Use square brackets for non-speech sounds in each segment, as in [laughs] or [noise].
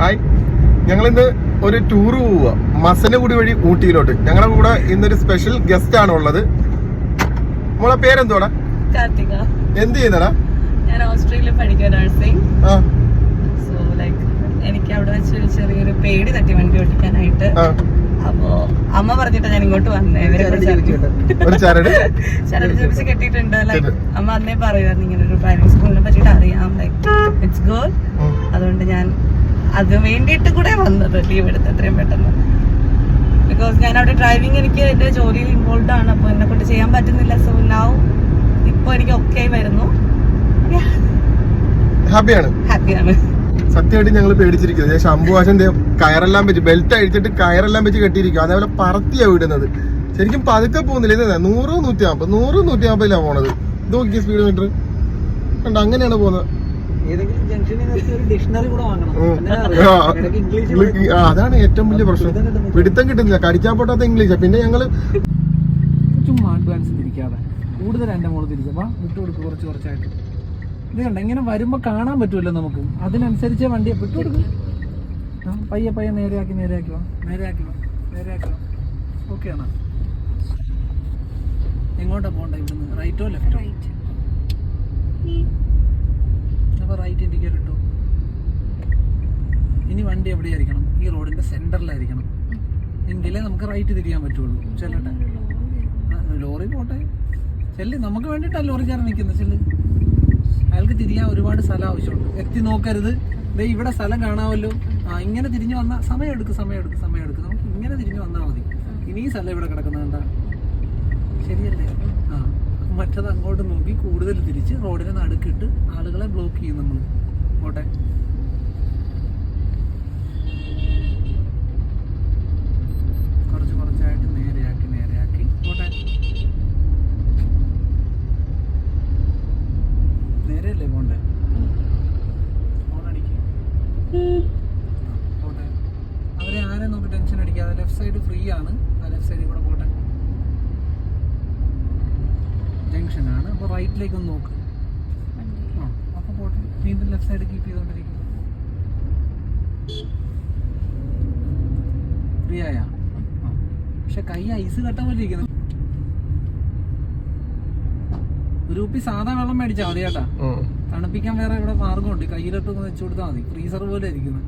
Hi. ഞങ്ങൾ ഇന്ന് ഒരു ടൂർ പോവുക. മസനഗുടി വഴി ഊട്ടിയിലോട്ട്. ഞങ്ങളുടെ കൂടെ ഇന്നൊരു സ്പെഷ്യൽ ഗസ്റ്റ് ആണ് ഉള്ളത്. നമ്മളെ പേരെന്തോടാ കാർത്തിക. എന്ത് ചെയ്യുന്നടാ? ഞാൻ ഓസ്ട്രേലിയയിൽ പഠിക്കുക നഴ്സിംഗ് ആ. സോ ലൈക്ക് എനിക്ക് അവിടെ വെച്ച് ചെറിയൊരു പേടി തട്ടി വണ്ടി ഓടിക്കാനായിട്ട്. അപ്പോ അമ്മ പറഞ്ഞിട്ട് ഞാൻ ഇങ്ങോട്ട് വന്നേ. ഇവരെ ഒരു ചരട്? ചരട് ചോദിച്ച് കെട്ടിയിട്ടുണ്ട്. ലൈക്ക് അമ്മ അന്നേ പറയുമായിരുന്നു ഇങ്ങനെ ഒരു പ്രൈവറ്റ് സ്കൂളിനെ പറ്റിയിട്ട് അറിയാം. ലൈക്ക് ഇറ്റ്സ് ഗുഡ് അതുകൊണ്ട് ഞാൻ അത് വേണ്ടിയിട്ട് കൂടെ വന്നത് ലീവ് എടുത്ത് എത്രയും പെട്ടെന്ന്. ബിക്കോസ് ഞാൻ അവിടെ ഡ്രൈവിംഗ് എനിക്ക് എന്റെ ജോലിയിൽ ഇൻവോൾവ് ആണ്. അപ്പോൾ എന്നെ കൊണ്ട് ചെയ്യാൻ പറ്റുന്നില്ല. സോ നൗ ഇപ്പോൾ എനിക്ക് ഒക്കെ വരുന്നു. ഹാപ്പിയാണ് ഹാപ്പിയാണ് സത്യമായിട്ട് ഞങ്ങൾ പേടിച്ചിരിക്കുന്നത് ഞാൻ ശംഭുവാശന്റെ കയറെല്ലാം വെച്ച് ബെൽറ്റ് അഴിച്ചിട്ട് കയറെല്ലാം വെച്ച് കെട്ടിയിരിക്കും അതേപോലെ പറത്തിയാ വിടുന്നത്. ശരിക്കും പതുക്കെ പോകുന്നില്ല. ഇത് നൂറ് നൂറ്റി നാൽപ്പത് നൂറ് നൂറ്റി നാൽപ്പതിലാണ് പോണത്. ഇത് നോക്കിയ സ്പീഡ് മീറ്റർ കണ്ട അങ്ങനെയാണ് പോകുന്നത്. ഏതെങ്കിലും ജംഗ്ഷനിൽ നിർത്തി ഒരു ഡിക്ഷണറി കൂടെ വാങ്ങണം. ഉം. എന്നാ ആ. അറിയാം. ഇടയ്ക്ക് ഇംഗ്ലീഷ് ഇംഗ്ലീഷ് ആ, അതാണ് ഏറ്റവും വലിയ പ്രശ്നം. പിടുത്തം കിട്ടുന്നില്ല. കടിച്ചാൽ പൊട്ടാത്ത ഇംഗ്ലീഷാ പിന്നെ ഞങ്ങൾ ചുമ്മാ അഡ്വാൻസ് തിരിക്കാതെ. കൂടുതൽ എന്റെ മോൾ തിരിച്ചപ്പോ വിട്ടു കൊടുക്കും കുറച്ച് കുറച്ചായിട്ട്. ഇത് കണ്ട? ഇങ്ങനെ വരുമ്പോ കാണാൻ പറ്റുമല്ലോ നമുക്ക്. അതിനനുസരിച്ച് വണ്ടിയെ വിട്ടുകൊടുക്കും ആ പയ്യെ പയ്യെ നേരെയാക്കി നേരെയാക്കി വാ. നേരെയാക്കി വാ. നേരെയാക്കി വാ. ഓക്കെ ആണോ? എങ്ങോട്ടാ പോണ്ട ഇവിടുന്ന്? റൈറ്റോ ലെഫ്റ്റോ അപ്പോൾ റൈറ്റ് ഇൻഡിക്കേറ്റർ ഇട്ടു. ഇനി വണ്ടി എവിടെയായിരിക്കണം? ഈ റോഡിന്റെ സെന്ററിലായിരിക്കണം എങ്കിലേ നമുക്ക് റൈറ്റ് തിരിയാൻ പറ്റുള്ളൂ. ചെല്ലട്ടെ? ലോറി പോട്ടെ. ചെല്ലി നമുക്ക് വേണ്ടിയിട്ടാണ് ലോറിക്കാരൻ നിൽക്കുന്നത് ചെല്ല്. അയാൾക്ക് തിരിയാൻ ഒരുപാട് സ്ഥലം ആവശ്യമുണ്ട്. എത്തി നോക്കരുത്. ദേ ഇവിടെ സ്ഥലം കാണാമല്ലോ. ആ ഇങ്ങനെ തിരിഞ്ഞു വന്നാൽ സമയം എടുക്കും സമയം എടുക്കും സമയം എടുക്കും നമുക്ക് ഇങ്ങനെ തിരിഞ്ഞു വന്നാൽ മതി. ഇനി സ്ഥലം ഇവിടെ കിടക്കുന്നത് എന്താ? ശരിയല്ലേ? മറ്റത് അങ്ങോട്ട് നോക്കി കൂടുതൽ തിരിച്ച് റോഡിനെ നടുക്കിട്ട് ആളുകളെ ബ്ലോക്ക് ചെയ്യും നമ്മൾ പോട്ടെ. കുറച്ച് കുറച്ചായിട്ട് നേരെയാക്കി നേരെയാക്കി. പോട്ടെ. നേരെയല്ലേ പോണ്ടേ? ഫോണടിക്ക് പോട്ടെ. അവരെ ആരെ നോക്കി ടെൻഷൻ അടിക്കാതെ? ലെഫ്റ്റ് സൈഡ് ഫ്രീ ആണ്. ആ ലെഫ്റ്റ് സൈഡിൽ കൂടെ പോട്ടെ. ജംഗ്ഷൻ ആണ് അപ്പോൾ റൈറ്റിലേക്ക് ഒന്ന് നോക്ക് ആ അപ്പോൾ പോട്ടെ. വീണ്ടും ലെഫ്റ്റ് സൈഡ് കീപ്പ് ചെയ്തുകൊണ്ടിരിക്കും ഫ്രീ ആയാ? പക്ഷെ കൈ ഐസ് കട്ടാൻ പറ്റിയിരിക്കുന്നു. ഒരു കുപ്പി സാധാ വെള്ളം മേടിച്ചാൽ മതി കേട്ടാ. തണുപ്പിക്കാൻ വേറെ ഇവിടെ മാർഗമുണ്ട്. കയ്യിലിട്ടൊന്ന് വെച്ചു കൊടുത്താൽ മതി. ഫ്രീസർ പോലെ ഇരിക്കുന്നത്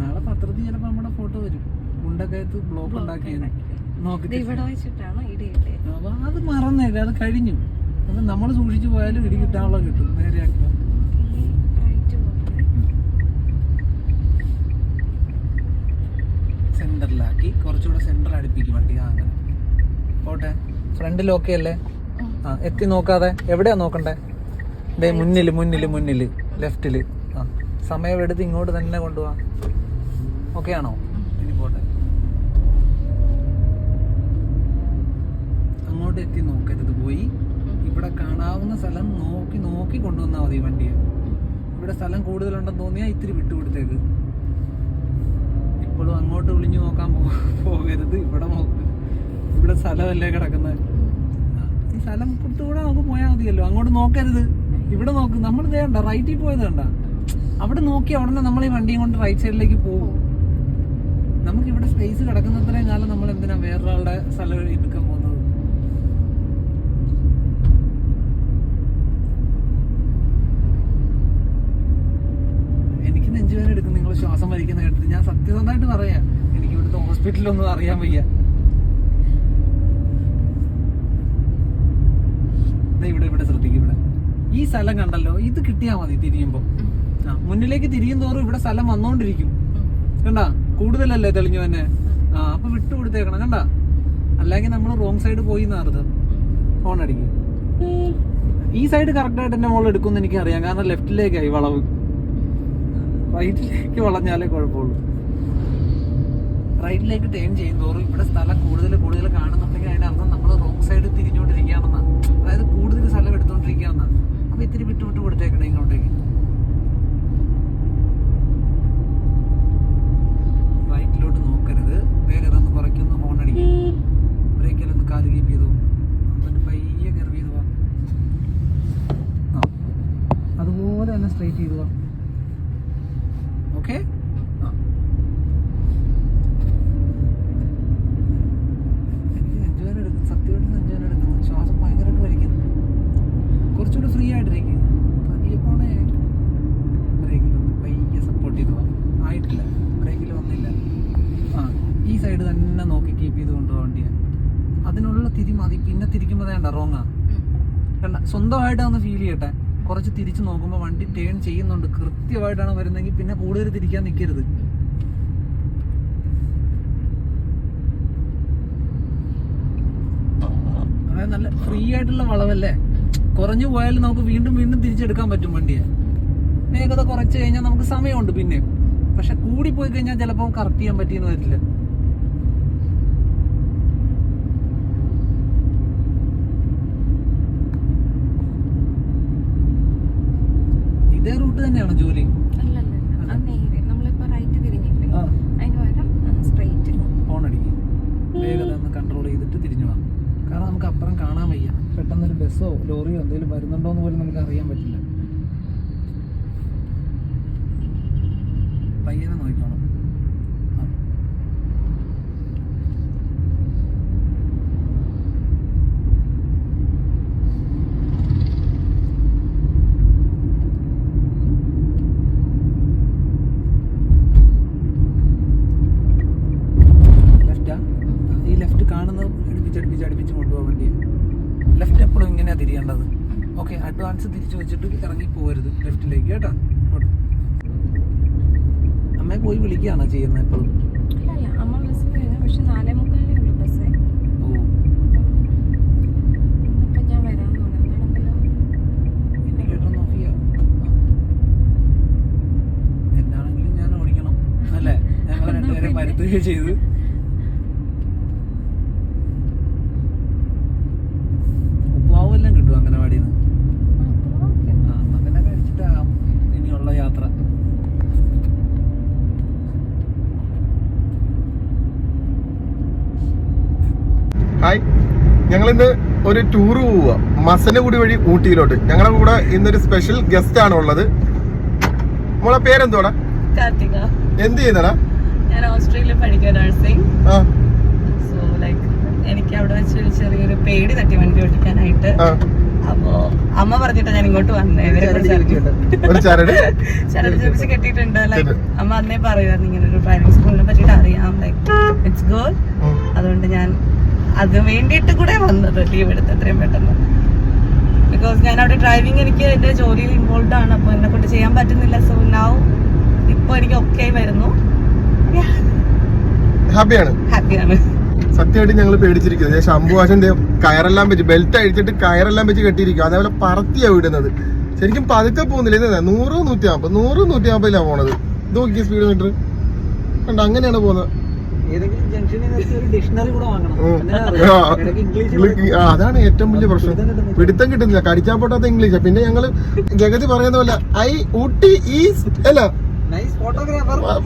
നാളെ പത്രത്തിൽ ചിലപ്പോൾ നമ്മുടെ ഫോട്ടോ വരും. മുണ്ടക്കയത്ത് ബ്ലോക്ക് ഉണ്ടാക്കിയത്. ഇവിടെ വെച്ചിട്ടാണ് ഇടിയില്ലേ? അത് മറന്നേക്ക അത് കഴിഞ്ഞു. അപ്പൊ നമ്മൾ സൂക്ഷിച്ചു പോയാലും ഇടി കിട്ടാനുള്ള കിട്ടും. നേരെയാക്കുക സെന്ററിലാക്കി. കുറച്ചുകൂടെ സെന്റർ അടുപ്പിക്കും വണ്ടി. ആ അങ്ങനെ. പോട്ടെ. ഫ്രണ്ടിൽ ഓക്കെ അല്ലേ ആ എത്തി നോക്കാതെ. എവിടെയാ നോക്കണ്ടേ? ദേ മുന്നിൽ മുന്നിൽ മുന്നിൽ ലെഫ്റ്റിൽ ആ സമയം എടുത്ത് ഇങ്ങോട്ട് തന്നെ കൊണ്ടുപോവാ ഓക്കെ ആണോ? ഇനി പോട്ടെ. അങ്ങോട്ട് എത്തി നോക്കരുത്. പോയി ഇവിടെ കാണാവുന്ന സ്ഥലം നോക്കി നോക്കി കൊണ്ടുവന്നാൽ മതി വണ്ടിയെ. ഇവിടെ സ്ഥലം കൂടുതലുണ്ടെന്ന് തോന്നിയാൽ ഇത്തിരി വിട്ടുകൊടുത്തേക്ക് ഇപ്പോഴും അങ്ങോട്ട് വിളിഞ്ഞു നോക്കാൻ പോകരുത്. ഇവിടെ ഇവിടെ സ്ഥലമല്ലേ കിടക്കുന്നത് ഈ സ്ഥലം കൊടുത്തുകൂടെ നമുക്ക് പോയാൽ മതിയല്ലോ. അങ്ങോട്ട് നോക്കരുത്. ഇവിടെ നോക്ക്. നമ്മൾ ഇതേണ്ട റൈറ്റിൽ പോയത് കണ്ട. അവിടെ നോക്കി അവിടെ നമ്മൾ ഈ വണ്ടിയും കൊണ്ട് റൈറ്റ് സൈഡിലേക്ക് പോകും നമുക്ക് ഇവിടെ സ്പേസ് കിടക്കുന്നത്രയും കാലം നമ്മൾ എന്തിനാ വേറൊരാളുടെ സ്ഥലം എടുക്കാൻ പോകുന്നത് എനിക്ക് നെഞ്ചുവേദന എടുക്കും നിങ്ങൾ ശ്വാസം ഞാൻ സത്യസന്ധമായിട്ട് പറയാ. എനിക്ക് ഇവിടുത്തെ ഹോസ്പിറ്റലൊന്നും അറിയാൻ വയ്യ. ഇവിടെ ഇവിടെ ശ്രദ്ധിക്കും ഇവിടെ. ഈ സ്ഥലം കണ്ടല്ലോ ഇത് കിട്ടിയാ മതി തിരിയുമ്പോ. ആ മുന്നിലേക്ക് തിരിയും തോറും ഇവിടെ സ്ഥലം വന്നോണ്ടിരിക്കും. കണ്ടാ? കൂടുതലല്ലേ തെളിഞ്ഞു തന്നെ ആ അപ്പൊ വിട്ടു കൊടുത്തേക്കണം കണ്ടാ? അല്ലെങ്കിൽ നമ്മൾ റോങ് സൈഡ് പോയി എന്നാറുത് ഫോൺ അടിക്കും. ഈ സൈഡ് കറക്റ്റ് ആയിട്ട് എന്റെ മോൾ എടുക്കുമെന്ന് എനിക്ക് അറിയാം കാരണം ലെഫ്റ്റിലേക്കായി വളവ്. റൈറ്റിലേക്ക് വളഞ്ഞാലേ കുഴപ്പമുള്ളൂ. റൈറ്റിലേക്ക് ടേൺ ചെയ്യും തോറും ഇവിടെ സ്ഥലം കൂടുതൽ കൂടുതൽ കാണുന്നുണ്ടെങ്കിൽ അതിന്റെ അർത്ഥം നമ്മൾ റോങ് സൈഡ് തിരിഞ്ഞുകൊണ്ടിരിക്കുകയാണെന്നാണ് അതായത് കൂടുതൽ സ്ഥലം എടുത്തുകൊണ്ടിരിക്കുകയെന്നാ അപ്പൊ ഇത്തിരി വിട്ടുവിട്ട് കൊടുത്തേക്കണേ ഇങ്ങോട്ടേക്ക്. റൈറ്റിലോട്ട് നോക്കരുത്. വേഗത ഒന്ന് ബ്രേക്കിലൊന്ന് ചെയ്തു. അതുപോലെ സ്ട്രൈറ്റ് ഓക്കെ ആ എനിക്ക് നെഞ്ചുവേദന എടുക്കുന്നു സത്യമായിട്ട് നെഞ്ചുവേദന എടുക്കുന്നു ശ്വാസം ഭയങ്കരമായിട്ട് കുറച്ചുകൂടി ഫ്രീ ആയിട്ടിരിക്കും പതിയെ പോണേ പയ്യെ സപ്പോർട്ട് ചെയ്തു ആയിട്ടില്ല. ബ്രേക്കിൽ വന്നില്ല. ആ ഈ സൈഡ് തന്നെ നോക്കി കീപ്പ് ചെയ്ത് കൊണ്ടുപോകാൻ വണ്ടിയാണ് അതിനുള്ള തിരി മതി പിന്നെ തിരിക്കുമ്പോൾ വേണ്ട റോങ്ങാ. കണ്ട സ്വന്തമായിട്ടാണ് ഫീൽ ചെയ്യട്ടെ. കുറച്ച് തിരിച്ച് നോക്കുമ്പോൾ വണ്ടി ടേൺ ചെയ്യുന്നുണ്ട്. കൃത്യമായിട്ടാണ് വരുന്നതെങ്കിൽ പിന്നെ കൂടുതൽ തിരിക്കാൻ നിൽക്കരുത് അതായത് നല്ല ഫ്രീ ആയിട്ടുള്ള വളവല്ലേ? കുറഞ്ഞു പോയാലും നമുക്ക് വീണ്ടും വീണ്ടും തിരിച്ചെടുക്കാൻ പറ്റും വണ്ടിയെ. വേഗത കുറച്ച് കഴിഞ്ഞാൽ നമുക്ക് സമയമുണ്ട് പിന്നെ. പക്ഷെ കൂടി പോയി കഴിഞ്ഞാൽ ചിലപ്പോൾ കറക്റ്റ് ചെയ്യാൻ പറ്റിയെന്ന് വരില്ല ഇതേ റൂട്ട് തന്നെയാണോ ജോലി അല്ലല്ല അത് നേരെ നമ്മളിപ്പോ റൈറ്റ് തിരിഞ്ഞില്ലേ ആ അതിന് പകരം സ്ട്രെയിറ്റ് ഫോൺ അടിക്കും വേഗത ഒന്ന് കൺട്രോൾ ചെയ്തിട്ട് തിരിഞ്ഞു പോകാം കാരണം നമുക്ക് അപ്പുറം കാണാൻ വയ്യ പെട്ടെന്നൊരു ബസ്സോ ലോറിയോ എന്തെങ്കിലും വരുന്നുണ്ടോ എന്ന് പോലും നമുക്ക് അറിയാൻ പറ്റില്ല. പയ്യനെ നോക്കിക്കോണം ആ. ലെഫ്റ്റാ ഈ ലെഫ്റ്റ് കാണുന്നത് അടുപ്പിച്ച് അടുപ്പിച്ച് അടുപ്പിച്ച് കൊണ്ടുപോകാൻ വേണ്ടിയാണ് ലെഫ്റ്റ് എപ്പോഴും ഇങ്ങനെയാണ് തിരിയേണ്ടത് ഓക്കെ അഡ്വാൻസ് തിരിച്ചു വെച്ചിട്ട് ഇറങ്ങി പോകരുത് ലെഫ്റ്റിലേക്ക് കേട്ടോ ഇങ്ങോട്ട്. അമ്മയെ പോയി വിളിക്കുകയാണോ ചെയ്യുന്നത് എപ്പോഴും അല്ല അമ്മ ബസ് കഴിഞ്ഞു പക്ഷെ നാലേ മുക്കാലേ ഉള്ളൂ ബസ് ഓ ഇന്നിപ്പോ ഞാൻ വരാന്ന് പറഞ്ഞു എന്താണെങ്കിലും ഇൻഡിക്കേറ്റർ വിളിക്കുകയാണ് ചെയ്യുന്നത് എപ്പോഴും? എന്താണെങ്കിലും ഞാൻ ഓടിക്കണം അല്ലേ? ഞങ്ങൾ [laughs] രണ്ടുപേരെ ചെയ്ത് ഉപ്പാവും എല്ലാം കിട്ടും അംഗനവാടിയിൽ നിന്ന് ആ, അപ്പൊ ഓക്കേ. ആ എന്നാ പിന്നെ കഴിച്ചിട്ടാകാം ഇനിയുള്ള യാത്ര ഹായ് ഞങ്ങൾ ഇന്ന് ഒരു ടൂർ പോവുക. മസനഗുടി വഴി ഊട്ടിയിലോട്ട്. ഞങ്ങളുടെ കൂടെ ഇന്നൊരു സ്പെഷ്യൽ ഗസ്റ്റ് ആണ് ഉള്ളത്. നമ്മളെ പേരെന്തോടാ കാർത്തിക. എന്ത് ചെയ്യുന്നടാ? ഞാൻ ഓസ്ട്രേലിയ പഠിക്കുക നഴ്സിംഗ് ആ. സോ ലൈക്ക് എനിക്ക് അവിടെ വെച്ച് ഒരു ചെറിയൊരു പേടി തട്ടി വണ്ടി ഓടിക്കാനായിട്ട്. അപ്പോ അമ്മ പറഞ്ഞിട്ടാ ഞാൻ ഇങ്ങോട്ട് വന്നേ. ചരട് ചരട്? ചോദിച്ച് കെട്ടിയിട്ടുണ്ട്. ലൈക്ക് അമ്മ അന്നേ പറയുമായിരുന്നു ഇങ്ങനെ ഒരു ഡ്രൈവിംഗ് സ്കൂളിനെ പറ്റിയിട്ട് അറിയാം. ലൈക്ക് ഇറ്റ്സ് ഗുഡ് അതുകൊണ്ട് ഞാൻ അത് വേണ്ടിയിട്ട് കൂടെ വന്നത് ലീവ് എടുത്ത് എത്രയും പെട്ടെന്ന്. ബിക്കോസ് ഞാൻ അവിടെ ഡ്രൈവിംഗ് എനിക്ക് എന്റെ ജോലിയിൽ ഇൻവോൾവ് ആണ്. അപ്പോൾ എന്നെ കൊണ്ട് ചെയ്യാൻ പറ്റുന്നില്ല. സോ നൗ ഇപ്പോൾ എനിക്ക് ഓക്കെ വരുന്നു. ഹാപ്പിയാണ് ഹാപ്പിയാണ് സത്യമായിട്ട് ഞങ്ങൾ പേടിച്ചിരിക്കുന്നത് ശംഭുവാശന്റെ കയറെല്ലാം വെച്ച് ബെൽറ്റ് അഴിച്ചിട്ട് കയറെല്ലാം വെച്ച് കെട്ടിയിരിക്കും അതേപോലെ പറത്തിയാ വിടുന്നത്. ശരിക്കും പതുക്കെ പോകുന്നില്ല. ഇത് നൂറ് നൂറ്റി നാൽപ്പത് നൂറ് നൂറ്റി നാൽപ്പതിലാണ് പോണത്. ഇത് നോക്കിയ സ്പീഡ് മീറ്റർ കണ്ട അങ്ങനെയാണ് പോകുന്നത്. ഏതെങ്കിലും ജംഗ്ഷനിൽ ഒരു ഡിക്ഷണറി കൂടെ വാങ്ങണം. അതാണ് ഏറ്റവും വലിയ പ്രശ്നം. പിടുത്തം കിട്ടുന്നില്ല. കടിച്ചാൽ പൊട്ടാത്ത ഇംഗ്ലീഷ് പിന്നെ ഞങ്ങൾ ജഗതി പറയുന്ന പോലെ ഐ ഊട്ടി ഈസ് അല്ല.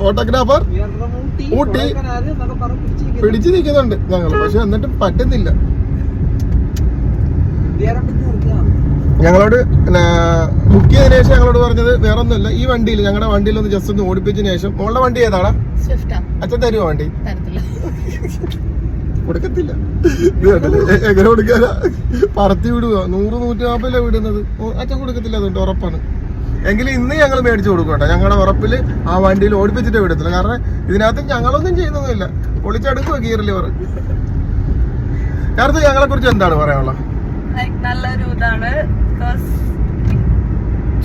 ഫോട്ടോഗ്രാഫർ ഊട്ടി. പിടിച്ചു നിൽക്കുന്നുണ്ട് ഞങ്ങൾ പക്ഷെ എന്നിട്ടും പറ്റുന്നില്ല. ഞങ്ങളോട് ബുക്ക് ചെയ്തതിനു ശേഷം ഞങ്ങളോട് പറഞ്ഞത് വേറെ ഒന്നുമില്ല ഈ വണ്ടിയിൽ ഞങ്ങളുടെ വണ്ടിയിൽ ഒന്ന് ജസ്റ്റ് ഒന്ന് ഓടിപ്പിച്ചതിന് ശേഷം മോളുടെ വണ്ടി ഏതാടാ? അച്ഛൻ തരുമോ വണ്ടി? കൊടുക്കത്തില്ല. എങ്ങനെ കൊടുക്കാ പറത്തി വിടുക നൂറ് നൂറ്റി നാൽപ്പതില വിടുന്നത് അച്ഛൻ കൊടുക്കത്തില്ല അതുകൊണ്ട് ഉറപ്പാണ്. എങ്കിലും ഇന്ന് ഞങ്ങൾ മേടിച്ചു കൊടുക്കട്ടെ കേട്ടോ ഞങ്ങളുടെ ഉറപ്പിൽ ആ വണ്ടിയിൽ ഓടിപ്പിച്ചിട്ട് വിടത്തില്ല കാരണം ഇതിനകത്ത് ഞങ്ങളൊന്നും ചെയ്യുന്നൊന്നുമില്ല. പൊളിച്ചെടുക്കുക ഗിയർ ലിവർ കാരണം ഞങ്ങളെ കുറിച്ച് എന്താണ് പറയാനുള്ളത്? നല്ലൊരു ഇതാണ്. ബിക്കോസ്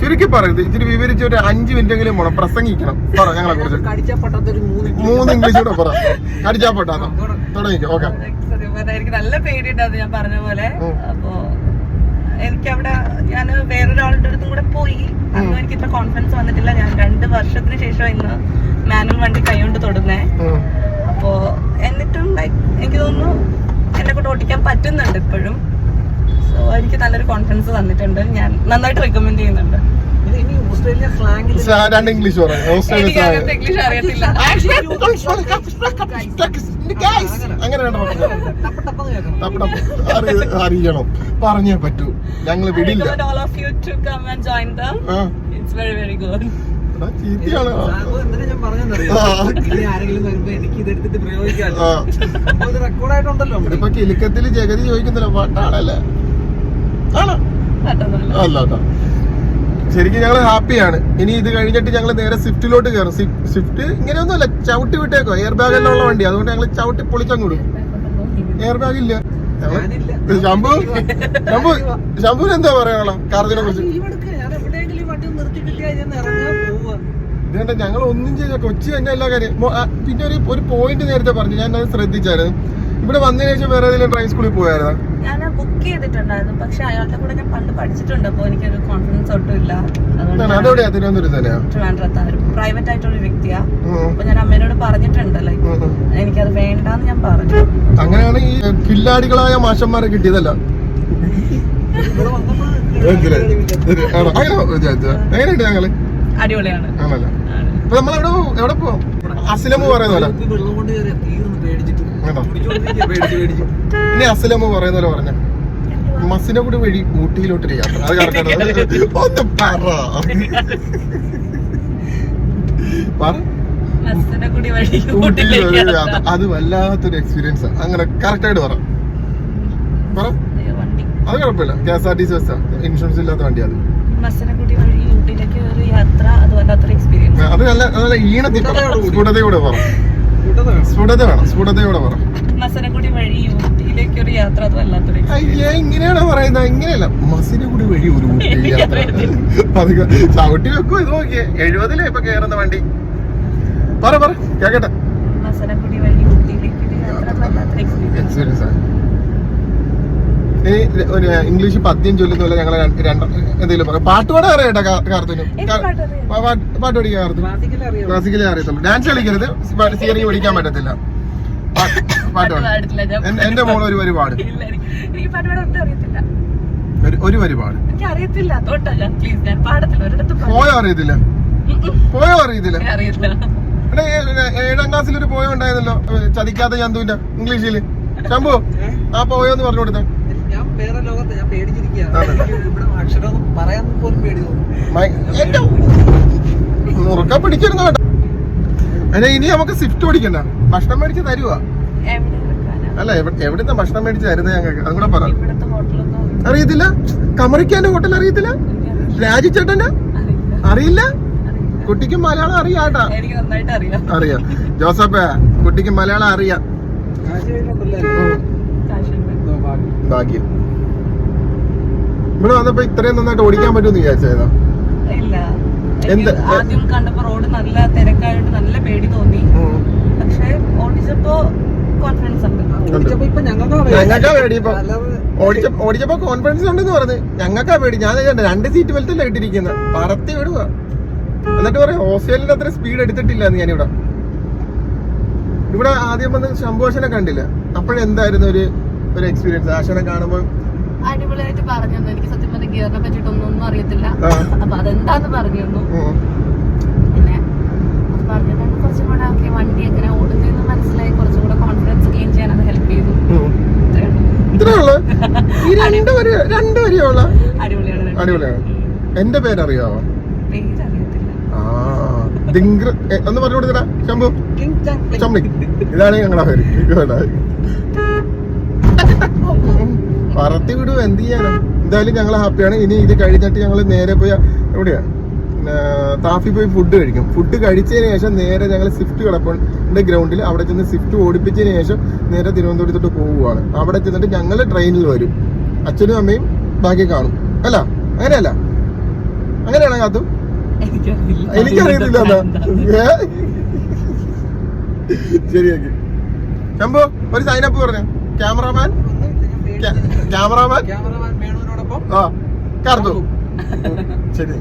ചുരുക്കി പറയുന്നത് ഇച്ചിരി വിവരിച്ച് ഒരു മിനിറ്റ് മിനിറ്റെങ്കിലും പോണം. പ്രസംഗിക്കണം. പറ ഞങ്ങളെ കുറിച്ച്. മൂന്ന് ഇംഗ്ലീഷ് കൂടെ പറ. കടിച്ചാ പൊട്ടാന്നോ തുടങ്ങിക്കോ. ഓക്കെ. എനിക്ക് നല്ല പേടിയുണ്ടായിരുന്നു ഞാൻ പറഞ്ഞ പോലെ. അപ്പോ എനിക്കവിടെ ഞാൻ വേറൊരാളുടെ അടുത്തും കൂടെ പോയി. അന്നും എനിക്ക് ഇത്ര കോൺഫിഡൻസ് വന്നിട്ടില്ല. ഞാൻ രണ്ട് വർഷത്തിന് ശേഷം ഇന്ന് മാനുവൽ വണ്ടി കൈകൊണ്ട് തൊടുന്നേ. അപ്പോ എന്നിട്ടും ലൈക്ക് എനിക്ക് തോന്നുന്നു എന്നെ കൊണ്ട് ഓടിക്കാൻ പറ്റുന്നുണ്ട് ഇപ്പോഴും. സോ എനിക്ക് നല്ലൊരു കോൺഫിഡൻസ് തന്നിട്ടുണ്ട് ഞാൻ നന്നായിട്ട് റെക്കമെൻഡ് ചെയ്യുന്നുണ്ട് രണ്ട് ഇംഗ്ലീഷ് ഇംഗ്ലീഷ് അറിയത്തില്ല അങ്ങനെ അറിയണം പറഞ്ഞേ പറ്റൂ ഞങ്ങൾ വിടില്ല ചീത്തയാണ് ഞാൻ പറഞ്ഞെന്നറിയോ? ഇപ്പൊ കിലുക്കത്തിൽ ജഗതി ചോദിക്കുന്നില്ല വട്ടാണല്ലേ ആണോ. പറ്റുന്നില്ല അല്ല കേട്ടോ ശരിക്കും ഞങ്ങൾ ഹാപ്പിയാണ്. ഇനി ഇത് കഴിഞ്ഞിട്ട് ഞങ്ങൾ നേരെ സ്വിഫ്റ്റിലോട്ട് കയറും സ്വിഫ്റ്റ് ഇങ്ങനെയൊന്നുമല്ല ചവിട്ടി വിട്ടേക്കോ. എയർ ബാഗ് എല്ലാം ഉള്ള വണ്ടി. അതുകൊണ്ട് ഞങ്ങൾ ചവിട്ടി പൊളിച്ചങ്ങോടും എയർ ബാഗ് ഇല്ല. ശംഭു? ശംഭു? ശംഭുവിന് എന്താ പറയാനുള്ള കാർജിനെ കുറിച്ച്. ഞങ്ങൾ ഒന്നും ചെയ്ത കൊച്ചി തന്നെ എല്ലാ കാര്യം. പിന്നെ ഒരു ഒരു പോയിന്റ് നേരത്തെ പറഞ്ഞു. ഞാൻ അത് ശ്രദ്ധിച്ചായിരുന്നു. ഇവിടെ വന്നതിന് ശേഷം വേറെ ഏതെങ്കിലും ഡ്രൈവ് സ്കൂളിൽ പോയായിരുന്നു? ഞാൻ ബുക്ക് ചെയ്തിട്ടുണ്ടായിരുന്നു. പക്ഷെ അയാളുടെ കൂടെ ഞാൻ പണ്ട് പഠിച്ചിട്ടുണ്ട്. അപ്പൊ എനിക്കൊരു കോൺഫിഡൻസ് ഒട്ടും ഇല്ല. അതുകൊണ്ട് ഞാൻ അതെവിടെയാ തിരുവനന്തപുരം തന്നെയാ ട്രിവാൻഡ്രത്ത് ഒരു പ്രൈവറ്റ് ആയിട്ടുള്ള വ്യക്തിയാ. അപ്പൊ ഞാൻ അമ്മേനോട് പറഞ്ഞിട്ടുണ്ട് ലൈക്ക്. എനിക്കത് വേണ്ടെന്ന് ഞാൻ പറഞ്ഞു. അങ്ങനെയാണ് ഈ കില്ലാടികളായ മാഷന്മാരെ കിട്ടിയതല്ല? എങ്ങനെയുണ്ട് ഞങ്ങൾ? അടിപൊളിയാണ്. ആണല്ലോ? ആണ്. ഇപ്പൊ നമ്മളെവിടെ എവിടെ പോവാം? അസ്ലമു പറയുന്ന പോലെ. പേടിച്ച് ഇനി അസലമ്മ പറയുന്ന പോലെ പറഞ്ഞ. മസിനെ കൂടി വഴി ഊട്ടിയിലോട്ടൊരു യാത്ര. അത് കറക്റ്റാണ്? [laughs] ഒന്ന് പറ. പറ. കൂടി അത് വല്ലാത്തൊരു എക്സ്പീരിയൻസ് അങ്ങനെ കറക്റ്റ് ആയിട്ട് പറ. പറ അത് കുഴപ്പമില്ല. K S R T C ബസ്സാ insurance ഇല്ലാത്ത വണ്ടി അത്. കൂടി അത് നല്ല നല്ല ഈണത്തിൽ സ്ഫുടതയോടെ പറ. സ്ഫുടത വേണം. സ്ഫുടതയോടെ പറ. കൂടി വഴി ഊട്ടിയിലേക്ക് ഒരു യാത്ര അത് വല്ലാത്തൊരു അയ്യേ ഇങ്ങനെയാണോ പറയുന്നത്? ഇങ്ങനെയല്ല. മസിനെ കൂടി വഴി ഒരു ഊട്ടി യാത്ര. പതുക്കെ ചവിട്ടി വെക്കോ ഇത് നോക്കിയേ. എഴുപതിലേ ഇപ്പൊ കേറുന്ന വണ്ടി. പറ പറ. കേക്കട്ടെ. കൂടി വഴി ഊട്ടിയിലേക്ക് ഒരു യാത്ര അത് എക്സ്പീരിയൻസ് ആണ്. ഇംഗ്ലീഷ് പദ്യം ചൊല്ലുന്ന പോലെ ഞങ്ങളെ രണ്ട് രണ്ട് എന്തെങ്കിലും പറയാം. പാട്ട് പാടാൻ അറിയാട്ടോ കാർത്തിനും. പാട്ട് പഠിക്കാൻ കാർത്തിനും? ക്ലാസിക്കലേ അറിയത്തുള്ളൂ. ഡാൻസ് കളിക്കരുത്. സിയറിംഗ് പഠിക്കാൻ പറ്റത്തില്ല. പാട്ട് എന്റെ മോൾ ഒരു പരിപാട് ഒരു- പരിപാട് പോയോ അറിയത്തില്ല. പോയോ അറിയത്തില്ല? ഏഴാം ക്ലാസ്സിൽ ഒരു പോയോ ഉണ്ടായിരുന്നല്ലോ? ചതിക്കാത്ത ചന്തുവിന്റെ ഇംഗ്ലീഷിൽ. ശംഭു ആ പോയോന്ന് പറഞ്ഞു കൊടുത്തേ. വേറെ ലോകത്ത് ഞാൻ? ഇവിടെ അക്ഷരം പറയാൻ പോലും പേടി തോന്നുന്നു മൈ- എന്റെ മുറുക്ക പിടിച്ചിരുന്നു കേട്ടോ. അല്ലെ ഇനി നമുക്ക് സ്വിഫ്റ്റ് ഓടിക്കണ്ട ഭക്ഷണം മേടിച്ച് തരുവാ? അല്ല എവിടെ- എവിടുന്ന ഭക്ഷണം മേടിച്ച് തരുന്ന ഞങ്ങൾക്ക്? അതും കൂടെ പറ. അറിയത്തില്ല? കമറിക്കാന്റെ ഹോട്ടൽ അറിയത്തില്ല. രാജിച്ചേട്ടന്റെ അറിയില്ല. കുട്ടിക്കും അറിയില്ല. കുട്ടിക്ക് മലയാളം അറിയാട്ടാ എനിക്ക് നന്നായിട്ട് അറിയാം. അറിയാം. ജോസഫ് കുട്ടിക്ക് മലയാളം അറിയാം. ഭാഗ്യം. ഇവിടെ വന്നപ്പോ ഇത്രയും നന്നായിട്ട് ഓടിക്കാൻ പറ്റുമെന്ന് വിചാരിച്ചായിരുന്നു? ഇല്ല? എനിക്ക് ആദ്യം കണ്ടപ്പോ റോഡ് നല്ല തിരക്കായോണ്ട് നല്ല പേടി തോന്നി. പക്ഷെ ഓടിച്ചപ്പോ കോൺഫിഡൻസ് ഉണ്ട്. ഓടിച്ചപ്പോ കോൺഫിഡൻസ് ഉണ്ടെന്ന് പറഞ്ഞു. ഞങ്ങൾക്കാ പേടി. ഞാൻ രണ്ട് സീറ്റ് ബെൽറ്റല്ലേ ഇട്ടിരിക്കുന്നത് പറത്തി വിടുക എന്നിട്ട് പറയാം ഓസ്ട്രേലിയന്റെ അത്ര സ്പീഡ് എടുത്തിട്ടില്ല എന്ന് ഞാനിവിടെ. ഇവിടെ ആദ്യം വന്ന് ശംഭുഷനെ കണ്ടില്ല. അപ്പോഴെന്തായിരുന്നു ഒരു ഒരു എക്സ്പീരിയൻസ് ആശനെ കാണുമ്പോൾ അടിപൊളിയായിട്ട് പറഞ്ഞു തന്നു. എനിക്ക് സത്യം പറഞ്ഞ ഗിയറിനെ പറ്റിയിട്ടൊന്നും ഒന്നും അറിയത്തില്ല. അപ്പൊ അതെന്താന്ന് പറഞ്ഞു തന്നു പിന്നെ അത് പറഞ്ഞു തന്നെ കുറച്ചും കൂടെ ഓക്കെ വണ്ടി എങ്ങനെ ഓടുന്നതെന്ന് മനസ്സിലായി. കുറച്ചും കൂടെ കോൺഫിഡൻസ് ഗെയിൻ ചെയ്യാൻ അത് ഹെൽപ്പ് ചെയ്തു. അടിപൊളിയാണ് എന്റെ പേരറിയാവോ ഒന്ന് പറഞ്ഞു കൊടുക്കടാ ശംഭു. ചമ്മി ഇതാണ് ഞങ്ങളുടെ പേര്. പറത്തി വിടും എന്ത് ചെയ്യാനും? എന്തായാലും ഞങ്ങൾ ഹാപ്പിയാണ്. ഇനി ഇത് കഴിഞ്ഞിട്ട് ഞങ്ങൾ നേരെ പോയി എവിടെയാ? താഫി പോയി ഫുഡ് കഴിക്കും. ഫുഡ് കഴിച്ചതിന് ശേഷം നേരെ ഞങ്ങൾ സ്വിഫ്റ്റ് കിടപ്പുണ്ട്. ഗ്രൗണ്ടിൽ അവിടെ ചെന്ന് സ്വിഫ്റ്റ് ഓടിപ്പിച്ചതിന് ശേഷം നേരെ തിരുവനന്തപുരത്തോട്ട് പോവുകയാണ് അവിടെ ചെന്നിട്ട് ഞങ്ങൾ ട്രെയിനിൽ വരും. അച്ഛനും അമ്മയും ബാക്കി കാണും. അല്ല അങ്ങനെയല്ല. അങ്ങനെയാണ് കാത്തു? എനിക്കറിയത്തില്ല ശരിയാക്കി. ശംഭു ഒരു സൈനപ്പ് പറഞ്ഞു. ക്യാമറാമാൻ. ക്യാമറാമാൻ? ക്യാമറാമാൻ വേണുവിനോടൊപ്പം ആ കാർത്തു ശരി.